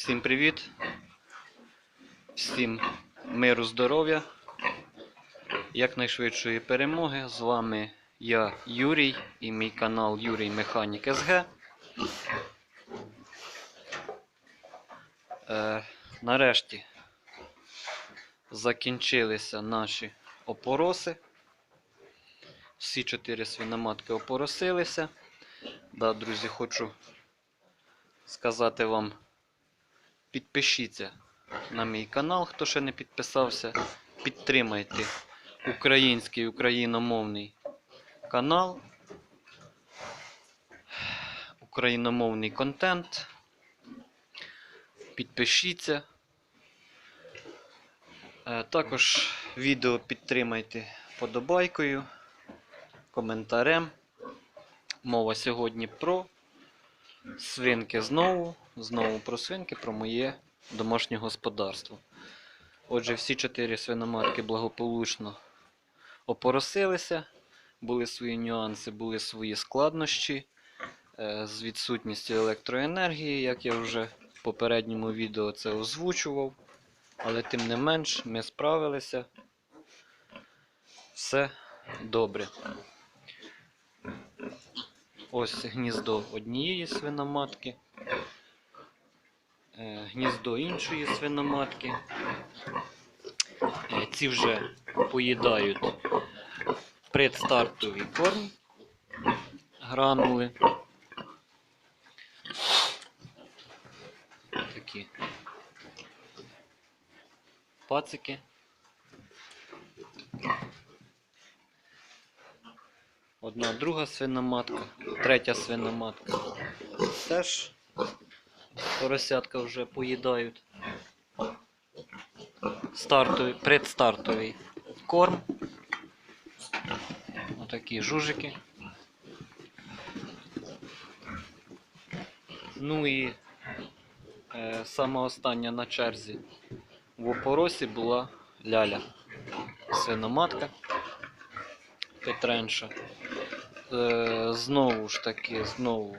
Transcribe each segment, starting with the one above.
Всім привіт. Всім миру, здоров'я. Якнайшвидшої перемоги. З вами я, Юрій, і мій канал Юрій Механік СГ. Е, нарешті закінчилися наші опороси. Всі чотири свиноматки опоросилися. Да, друзі, хочу сказати вам, підпишіться на мій канал, хто ще не підписався. Підтримайте український україномовний канал, україномовний контент. Підпишіться. Е, Також відео підтримайте подобайкою, коментарем. Мова сьогодні про свинки знову. Знову про свинки, про моє домашнє господарство. Отже, всі чотири свиноматки благополучно опоросилися. Були свої нюанси, були свої складнощі е, з відсутністю електроенергії, як я вже в попередньому відео це озвучував. Але тим не менш ми справилися. Все добре. Ось гніздо однієї свиноматки, е, гніздо іншої свиноматки. Е, Ці вже поїдають предстартовий корм, гранули. Такі пацики. Одна друга свиноматка, третя свиноматка. Теж поросятка вже поїдають. Стартовий, предстартовий корм. Отакі жужики. Ну і е, сама остання на черзі в опоросі була ляля. Свиноматка. Петренша. Е, знову ж таки, знову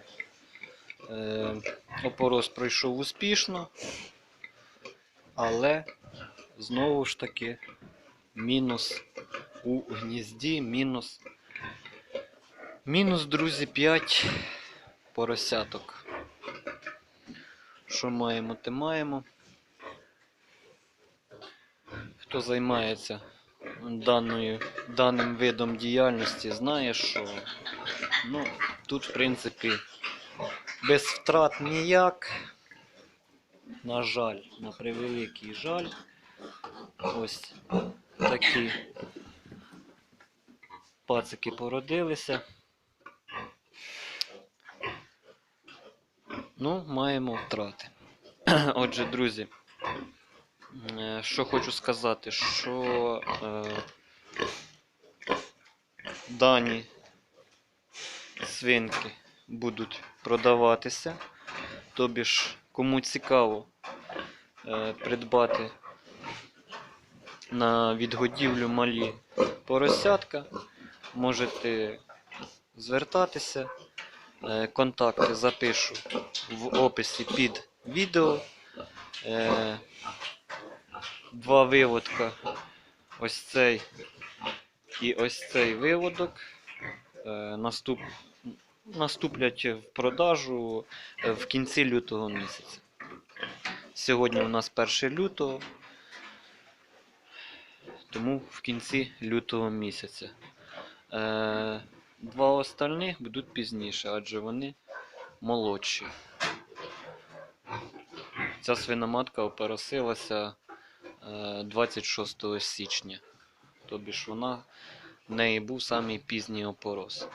е, опорос пройшов успішно, але знову ж таки мінус у гнізді, мінус. Мінус, друзі, 5 поросяток. Що маємо, те маємо. Хто займається даною, даним видом діяльності знає, що ну, тут, в принципі, без втрат ніяк. На жаль, на превеликий жаль. Ось такі пацики породилися. Ну, маємо втрати. Отже, друзі. Е, Що хочу сказати, що е, дані свинки будуть продаватися. Тобі ж, кому цікаво е, придбати на відгодівлю малі поросятка, можете звертатися. Е, контакти запишу в описі під відео. Два виводка. Ось цей і ось цей виводок е, наступ, наступлять в продажу е, в кінці лютого місяця. Сьогодні у нас 1 лютого, тому в кінці лютого місяця. Е, Два остальних будуть пізніше, адже вони молодші. Ця свиноматка опоросилася е, 26 січня. Тобі ж вона в неї був самий пізній опорос.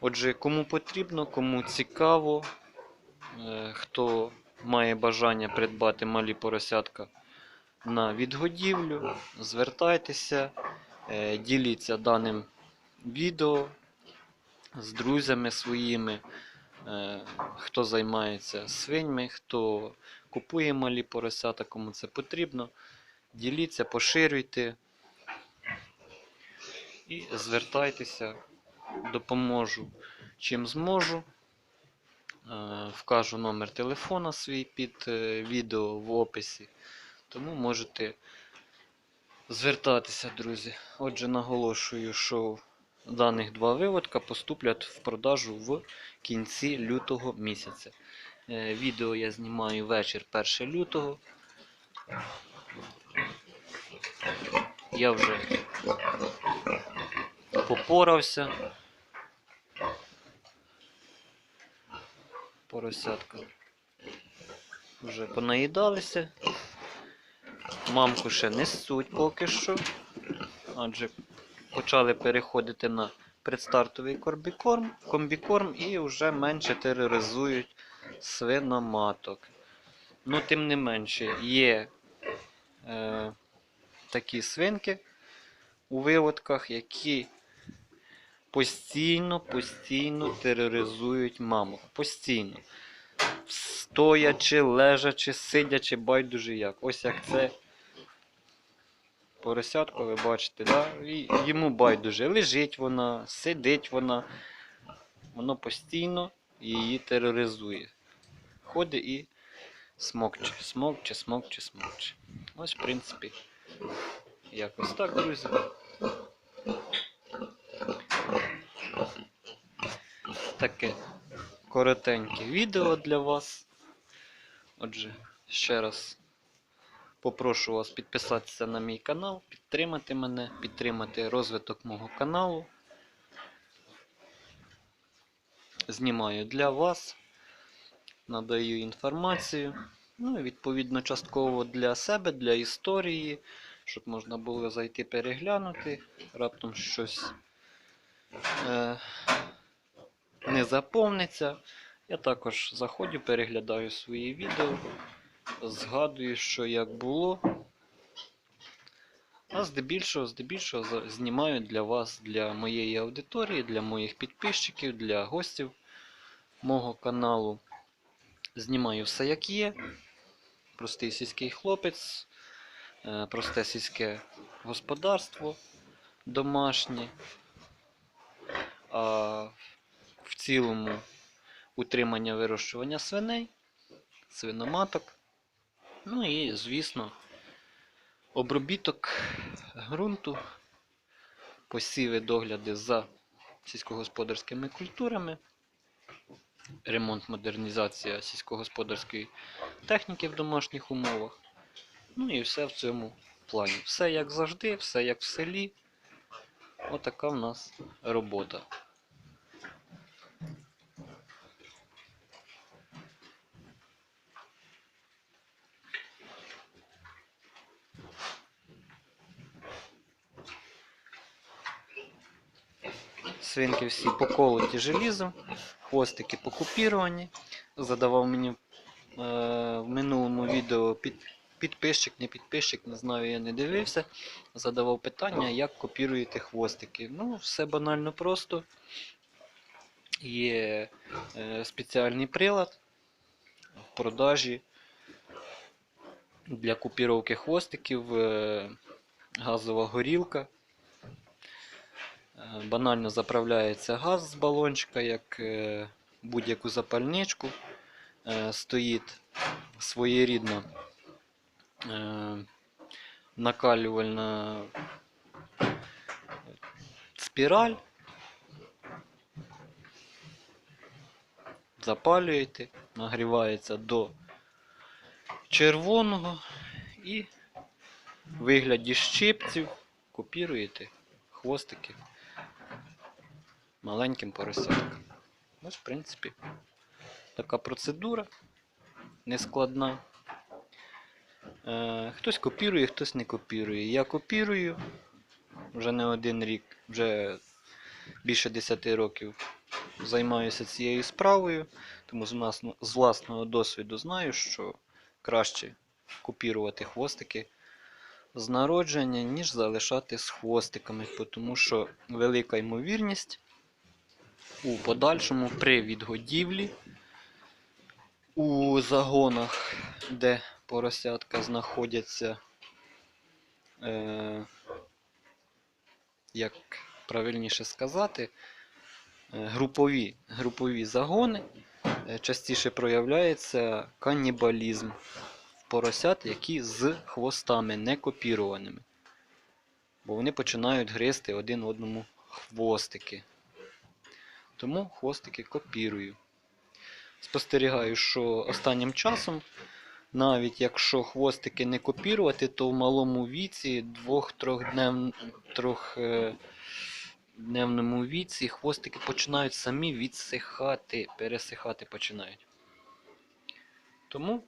Отже, кому потрібно, кому цікаво, е, хто має бажання придбати малі поросятка на відгодівлю, звертайтеся, е, діліться даним відео з друзями своїми, е, хто займається свиньми, хто купує малі поросята, кому це потрібно. Діліться, поширюйте і звертайтеся, допоможу чим зможу. вкажу номер телефона свій під е, відео в описі. Тому можете звертатися, друзі. Отже, наголошую, що даних два виводка поступлять в продажу в кінці лютого місяця. Е, Відео я знімаю вечір 1 лютого. Я вже попорався. Поросятка. Вже понаїдалися. Мамку ще несуть поки що. Адже почали переходити на предстартовий комбікорм, комбікорм і вже менше тероризують свиноматок. Ну, тим не менше, є е, такі свинки у виводках, які постійно, постійно тероризують мамок. Постійно. Стоячи, лежачи, сидячи, байдуже як. Ось як це поросятко, ви бачите, да? Йому байдуже. Лежить вона, сидить вона. Воно постійно її тероризує. Ходить і смокче, смокче, смокче, смокче. Ось, в принципі, якось так, друзі. Таке коротеньке відео для вас. Отже, ще раз попрошу вас підписатися на мій канал, підтримати мене, підтримати розвиток мого каналу. Знімаю для вас, надаю інформацію. Ну і відповідно частково для себе, для історії, щоб можна було зайти переглянути, раптом щось е, не заповниться. Я також заходжу, переглядаю свої відео, згадую, що як було. А здебільшого, здебільшого знімаю для вас, для моєї аудиторії, для моїх підписчиків, для гостів мого каналу. Знімаю все як є. Простий сільський хлопець, е, просте сільське господарство домашнє. А в цілому утримання вирощування свиней, свиноматок. Ну і, звісно, обробіток ґрунту, посіви, догляди за сільськогосподарськими культурами, ремонт, модернізація сільськогосподарської техніки в домашніх умовах. Ну і все в цьому плані. Все як завжди, все як в селі. Отака в нас робота. Свинки всі поколоті желізом, хвостики покупіровані. Задавав мені е, в минулому відео під, підписчик, не підписчик, не знаю, я не дивився. Задавав питання, як копіруєте хвостики. Ну, все банально просто. Є е, спеціальний прилад в продажі для копіровки хвостиків, е, газова горілка. Е, Банально заправляється газ з балончика, як е, будь-яку запальничку. Е, Стоїть своєрідна накалювальна спіраль. Запалюєте, нагрівається до червоного і в вигляді щипців копіруєте хвостики маленьким поросяткам. Ось, в принципі, така процедура нескладна. Е, хтось копірує, хтось не копірує. Я копірую вже не один рік, вже більше 10 років займаюся цією справою, тому з власного досвіду знаю, що краще копірувати хвостики з народження, ніж залишати з хвостиками, тому що велика ймовірність у подальшому при відгодівлі у загонах, де поросятка знаходяться, е, як правильніше сказати, е, групові, групові загони, е, частіше проявляється канібалізм в поросят, які з хвостами, не копірованими. Бо вони починають гризти один одному хвостики. Тому хвостики копірую. Спостерігаю, що останнім часом, навіть якщо хвостики не копірувати, то в малому віці, двох-трьох днев, трьох, е, дневному віці, хвостики починають самі відсихати, пересихати починають. Тому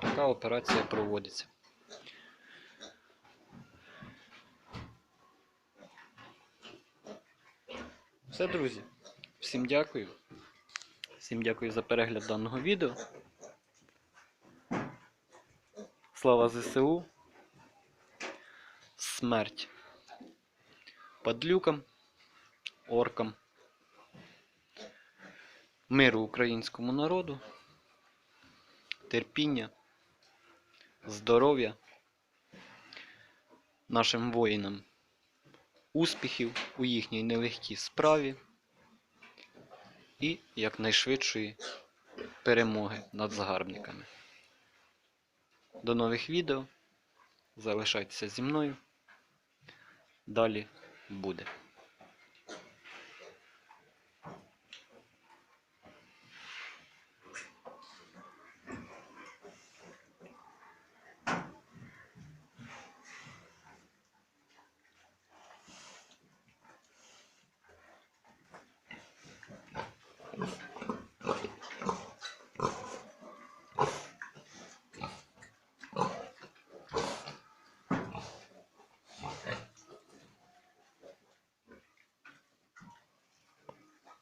така операція проводиться. Все, друзі. Всім дякую. Всім дякую за перегляд даного відео. Слава ЗСУ. Смерть. Падлюкам, оркам. Миру українському народу. Терпіння. Здоров'я. Нашим воїнам. Успіхів у їхній нелегкій справі і якнайшвидшої перемоги над загарбниками. До нових відео. Залишайтеся зі мною. Далі буде.